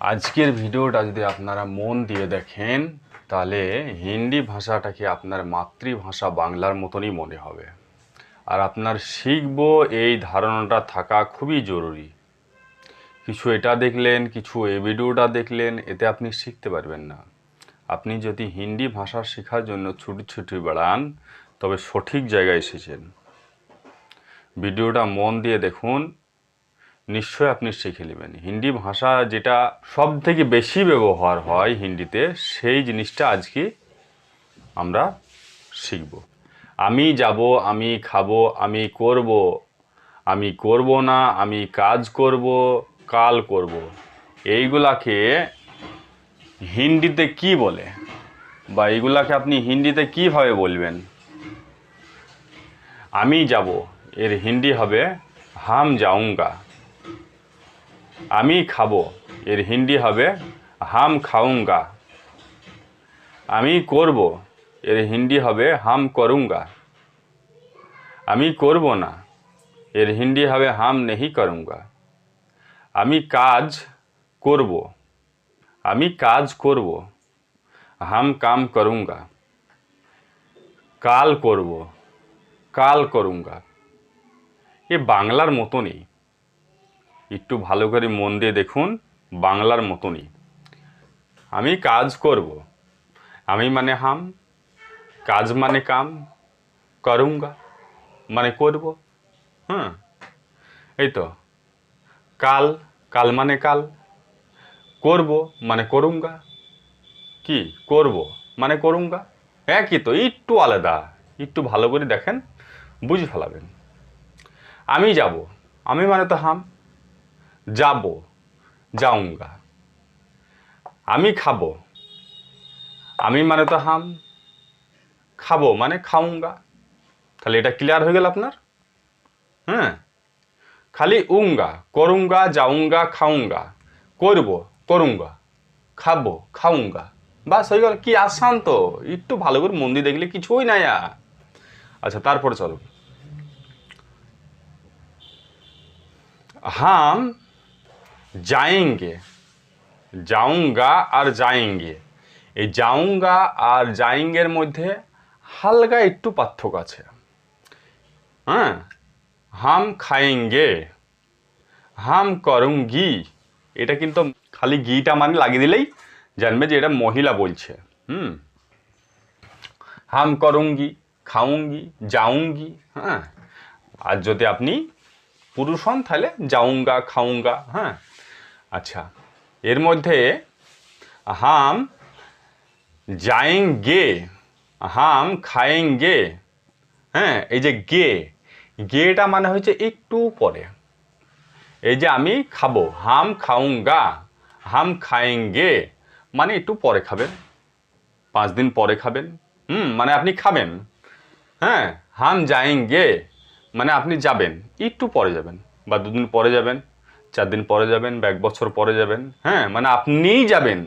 আজকের ভিডিওটা যদি আপনারা মন দিয়ে দেখেন, তাহলে হিন্দি ভাষাটাকে আপনার মাতৃভাষা বাংলার মতনই মনে হবে। আর আপনার শিখব এই ধারণাটা থাকা খুবই জরুরি। কিছু এটা দেখলেন, কিছু এই ভিডিওটা দেখলেন, এতে আপনি শিখতে পারবেন না। আপনি যদি হিন্দি ভাষা শেখার জন্য ছুটি ছুটি বেড়ান, তবে সঠিক জায়গায় এসেছেন। ভিডিওটা মন দিয়ে দেখুন নিশ্চয় আপনি শিখে নেবেন। হিন্দি ভাষা যেটা সব থেকে বেশি ব্যবহার হয় হিন্দিতে, সেই জিনিসটা আজকে আমরা শিখব। আমি যাব, আমি খাব, আমি করব আমি করব না, আমি কাজ করব, কাল করব। এইগুলাকে হিন্দিতে কি বলে? বা এইগুলাকে আপনি হিন্দিতে কীভাবে বলবেন? আমি যাব, এর হিন্দি হবে হাম যাউঙ্গা আমি খাব। এর হিন্দি হবে, হাম খাউঙ্গা আমি করব। এর হিন্দি হবে, হাম করুঙ্গা। আমি করব না। এর হিন্দি হবে, হাম নেহি করুঙ্গা। আমি কাজ করব। আমি কাজ করব। হাম কাম করুঙ্গা। কাল করব। কাল করুঙ্গা। এ বাংলার মতনই। একটু ভালো করে মন দিয়ে দেখুন বাংলার মতনই। আমি কাজ করব। আমি মানে হাম, কাজ মানে কাম, করুঙ্গা মানে করব। হ্যাঁ এই তো। কাল কাল মানে কাল, করব মানে করুঙ্গা, কি করব মানে করুঙ্গা? একই তো, একটু আলাদা, একটু ভালো করে দেখেন, বুঝে ফেলাবেন। আমি যাব, আমি মানে তো হাম। যাব যাউঙ্গা আমি খাব। আমি মানে তো হাম, খাব মানে খাউঙ্গা তাহলে এটা ক্লিয়ার হয়ে গেল আপনার? হ্যাঁ। খালি উঙ্গা, করুঙ্গা যাউঙ্গা খাউঙ্গা করব, করুঙ্গা। খাব খাউঙ্গা বাস হয়ে গেল, কি আসান তো একটু ভালো করে মন্দির দেখলে কিছুই নাই আচ্ছা তারপরে চলো। হাম जाएंगे যাউঙ্গা আর যায়েঙ্গে এই যাউঙ্গা আর যায়েঙ্গের মধ্যে হালকা একটু পার্থক্য আছে হ্যাঁ হাম খায়েঙ্গে হাম করুঙ্গি এটা কিন্তু খালি গিটা মানে লাগিয়ে দিলেই জানবে যে এটা মহিলা বলছে হুম হাম করুঙ্গি খাউঙ্গি যাউঙ্গি হ্যাঁ আর যদি আপনি পুরুষ হন তাহলে যাউঙ্গা খাউঙ্গা হ্যাঁ আচ্ছা এর মধ্যে হাম যায়েঙ্গে হাম খায়েঙ্গে হ্যাঁ এই যে গে, গেটা মানে হচ্ছে একটু পরে। এই যে আমি খাব, হাম খাউঙ্গা হাম খায়েঙ্গে মানে একটু পরে খাবেন, পাঁচ দিন পরে খাবেন, হুম মানে আপনি খাবেন হ্যাঁ হাম যায়েঙ্গে মানে আপনি যাবেন, একটু পরে যাবেন, বা দুদিন পরে যাবেন চার দিন পরে যাবেন বা এক বছর পরে যাবেন হ্যাঁ মানে আপনিই যাবেন।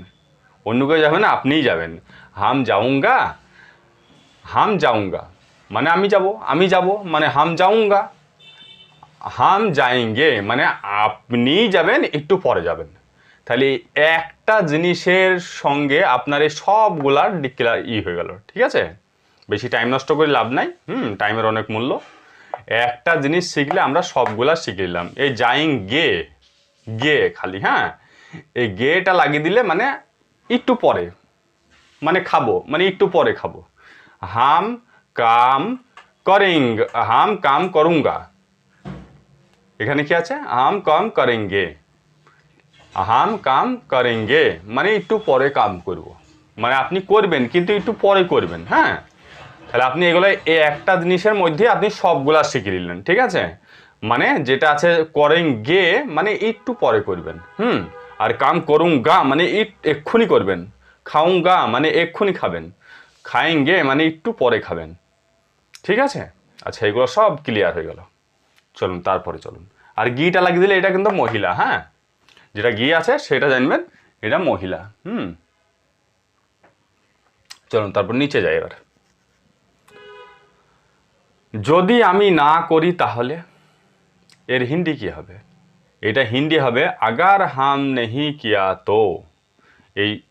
অন্য কেউ যাবে না, আপনিই যাবেন। হাম যাউঙ্গা হাম যাউঙ্গা মানে আমি যাব আমি যাব মানে হাম যাউঙ্গা হাম যায়েঙ্গে মানে আপনিই যাবেন, একটু পরে যাবেন। তাহলে একটা জিনিসের সঙ্গে আপনার এই সবগুলার ডিক্লার ই হয়ে গেল, ঠিক আছে? বেশি টাইম নষ্ট করে লাভ নাই, হুম টাইমের অনেক মূল্য। একটা জিনিস শিখলে আমরা সবগুলা শিখে নিলাম। এই যাইং গে গে খালি হ্যাঁ? এই গেটা লাগিয়ে দিলে মানে একটু পরে মানে খাব মানে একটু পরে খাব। হাম কাম করেং, হাম কাম করুঙ্গা। এখানে কি আছে? হাম কাম করেঙ্গে। হাম কাম করেঙ্গে মানে একটু পরে কাম করব। মানে আপনি করবেন, কিন্তু একটু পরে করবেন হ্যাঁ? তাহলে আপনি এগুলো এই একটা জিনিসের মধ্যে আপনি সবগুলা শিখে নিলেন ঠিক আছে? মানে যেটা আছে করেন গে মানে একটু পরে করবেন, হুম? আর কাম করুন গা মানে ইট এক্ষুনি করবেন। খাউন গা মানে এক্ষুনি খাবেন। খাইন গে মানে একটু পরে খাবেন। ঠিক আছে? আচ্ছা এগুলো সব ক্লিয়ার হয়ে গেল। চলুন, তারপরে চলুন। আর গিটা লাগিয়ে দিলে এটা কিন্তু মহিলা হ্যাঁ? যেটা গি আছে, সেটা জানবেন, এটা মহিলা, হুম? চলুন, তারপর নিচে যাই এবার। যদি আমি না করি তাহলে? এর হিন্দি কি হবে? এটা হিন্দি হবে, আগার হাম নেহি কিয়া তো? এই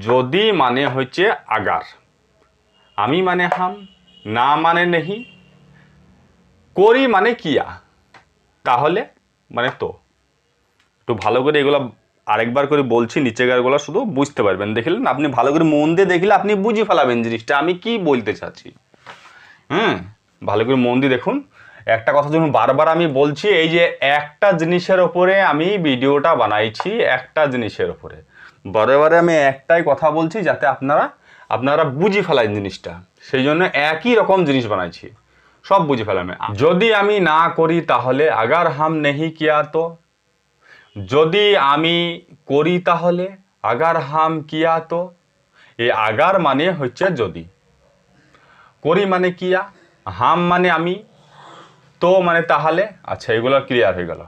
যদি মানে হচ্ছে আগার। আমি মানে হাম, না মানে নেহি। করি মানে কিয়া? তাহলে মানে তো। একটু ভালো করে এগুলো আরেকবার করে বলছি নিচেকারগুলো শুধু বুঝতে পারবেন। দেখলেন আপনি ভালো করে মন দিয়ে দেখলে আপনি বুঝে ফেলাবেন জিনিসটা। আমি কি বলতে চাচ্ছি? হুম? ভালো করে মন দিয়ে দেখুন। একটা কথা যখন বারবার আমি বলছি, এই যে একটা জিনিসের ওপরে আমি ভিডিওটা বানাইছি একটা জিনিসের ওপরে। বারে আমি একটাই কথা বলছি যাতে আপনারা আপনারা বুঝে ফেলান জিনিসটা। সেই জন্য একই রকম জিনিস বানাইছি। সব বুঝে ফেলাম। যদি আমি না করি তাহলে আগার হাম নেহি কিয়া তো? যদি আমি করি তাহলে আগার হাম কিয়া তো? এই আগার মানে হচ্ছে যদি। করি মানে কিয়া? হাম মানে আমি, তো মানে তাহলে আচ্ছা এগুলো ক্লিয়ার হয়ে গেল।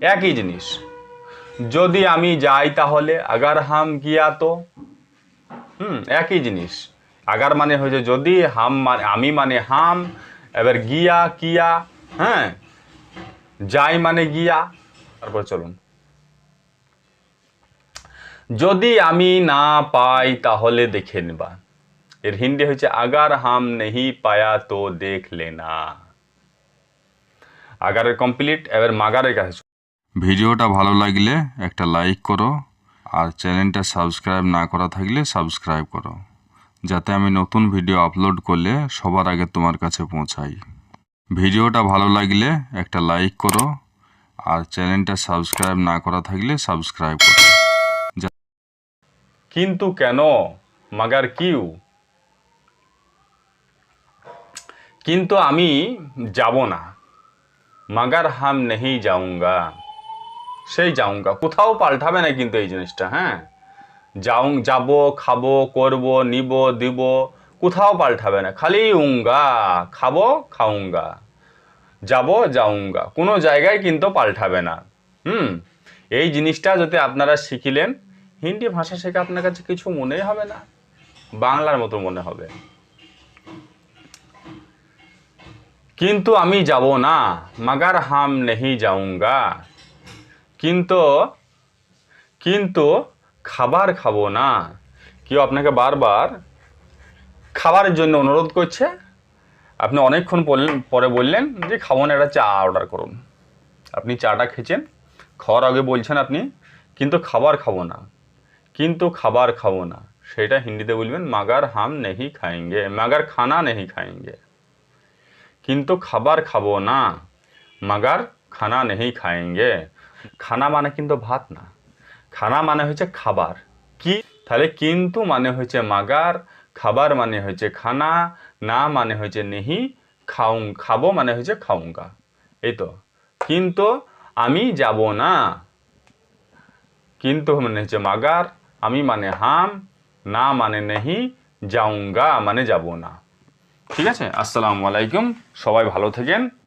একই জিনিস, যদি আমি যাই তাহলে আগার হাম গিয়া তো? হুম, একই জিনিস। আগার মানে হয়েছে যদি হাম মানে আমি মানে হাম, এবার গিয়া, কিয়া হ্যাঁ যাই মানে গিয়া, তারপর চলুন। যদি আমি না পাই তাহলে দেখে নেবা। এর হিন্দি হচ্ছে আগার হাম নেহি পায়া তো দেখ লেনা। আগারের কমপ্লিট এবার মাগারের কাছে ভিডিওটা ভালো লাগলে একটা লাইক করো আর চ্যানেলটা সাবস্ক্রাইব না করা থাকলে সাবস্ক্রাইব করো যাতে আমি নতুন ভিডিও আপলোড করলে সবার আগে তোমার কাছে পৌঁছাই। ভিডিওটা ভালো লাগলে একটা লাইক করো আর চ্যানেলটা সাবস্ক্রাইব না করা থাকলে সাবস্ক্রাইব করো। কিন্তু কেন? মাগার কিউ? কিন্তু আমি যাব না। মাগার হাম নেহি যাউঙ্গা। সেই যাউঙ্গা। কোথাও পাল্টাবে না কিন্তু এই জিনিসটা হ্যাঁ? যাউং, যাব, খাব, করব, নিব, দিব, কোথাও পাল্টাবে না। খালি উঙ্গা, খাব, খাউঙ্গা। যাব, যাউঙ্গা। কোনো জায়গায় কিন্তু পাল্টাবে না। হুম? এই জিনিসটা যদি আপনারা শিখিলেন, হিন্দি ভাষা শেখা আপনার কাছে কিছু মনেই হবে না। বাংলার মতো মনে হবে। কিন্তু আমি যাব না, মাগার হাম নেহি যাউঙ্গা। কিন্তু কিন্তু খাবার খাব না। কেউ আপনাকে বারবার খাবারের জন্য অনুরোধ করছে। আপনি অনেকক্ষণ পরে বললেন যে খাব না, একটা চা অর্ডার করুন। আপনি চাটা খেয়েছেন, খাওয়ার আগে বলছেন আপনি, কিন্তু খাবার খাব না। কিন্তু খাবার খাব না। সেটা হিন্দিতে বলবেন, মাগার হাম নেহি খাইঙ্গে মাগার খানা নেহি খাইঙ্গে কিন্তু খাবার খাব না। মাগার খানা নেহি খাएंगे খানা মানে কিন্তু ভাত না। খানা মানে হচ্ছে খাবার। কি? তাহলে কিন্তু মানে হচ্ছে মাগার, খাবার মানে হচ্ছে খানা, না মানে হচ্ছে নেহি, খাউং, খাব মানে হচ্ছে খাউঙ্গা এই তো। কিন্তু আমি যাব না। কিন্তু মানে হচ্ছে মাগার, আমি মানে হাম, না মানে নেহি যাউঙ্গা মানে যাব না। ঠিক আছে? আসসালামু আলাইকুম। সবাই ভালো থাকেন।